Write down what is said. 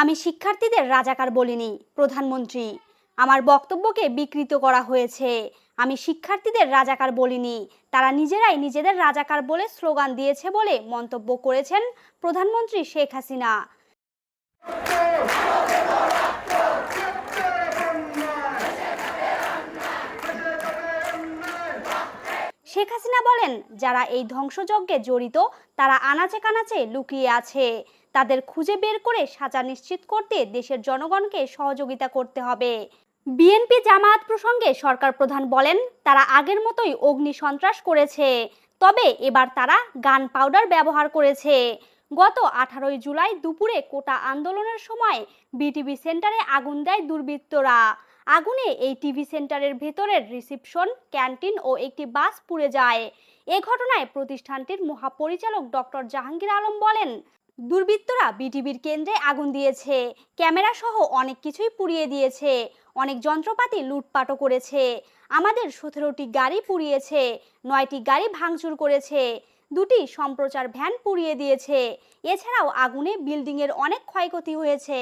আমি শিক্ষার্থীদের রাজাকার বলিনি, প্রধানমন্ত্রী। আমার বক্তব্যকে বিকৃত করা হয়েছে। আমি শিক্ষার্থীদের রাজাকার বলিনি, তারা নিজেরাই নিজেদের রাজাকার বলে স্লোগান দিয়েছে বলে মন্তব্য করেছেন প্রধানমন্ত্রী শেখ হাসিনা। শেখ হাসিনা বলেন, যারা এই ধ্বংসযজ্ঞে জড়িত, তারা আনাচে কানাচে লুকিয়ে আছে। তাদের খুঁজে বের করে সাজা নিশ্চিত করতে দেশের জনগণকে সহযোগিতা করতে হবে। বিএনপি জামায়াত প্রসঙ্গে সরকার প্রধান বলেন, তারা আগের মতোই অগ্নি সন্ত্রাস করেছে, তবে এবার তারা গান পাউডার ব্যবহার করেছে। গত আঠারোই জুলাই দুপুরে কোটা আন্দোলনের সময় বিটিভি সেন্টারে আগুন দেয় দুর্বৃত্তরা। আগুনে এই টিভি সেন্টারের ভেতরের রিসিপশন, ক্যান্টিন ও একটি বাস পুড়ে যায়। এ ঘটনায় প্রতিষ্ঠানটির মহাপরিচালক ডক্টর জাহাঙ্গীর আলম বলেন দুর্বৃত্তরা বিটিভির কেন্দ্রে আগুন দিয়েছে। ক্যামেরা সহ অনেক কিছুই পুড়িয়ে দিয়েছে। অনেক যন্ত্রপাতি লুটপাটও করেছে। আমাদের সতেরোটি গাড়ি পুড়িয়েছে, নয়টি গাড়ি ভাঙচুর করেছে, দুটি সম্প্রচার ভ্যান পুড়িয়ে দিয়েছে। এছাড়াও আগুনে বিল্ডিংয়ের অনেক ক্ষয়ক্ষতি হয়েছে।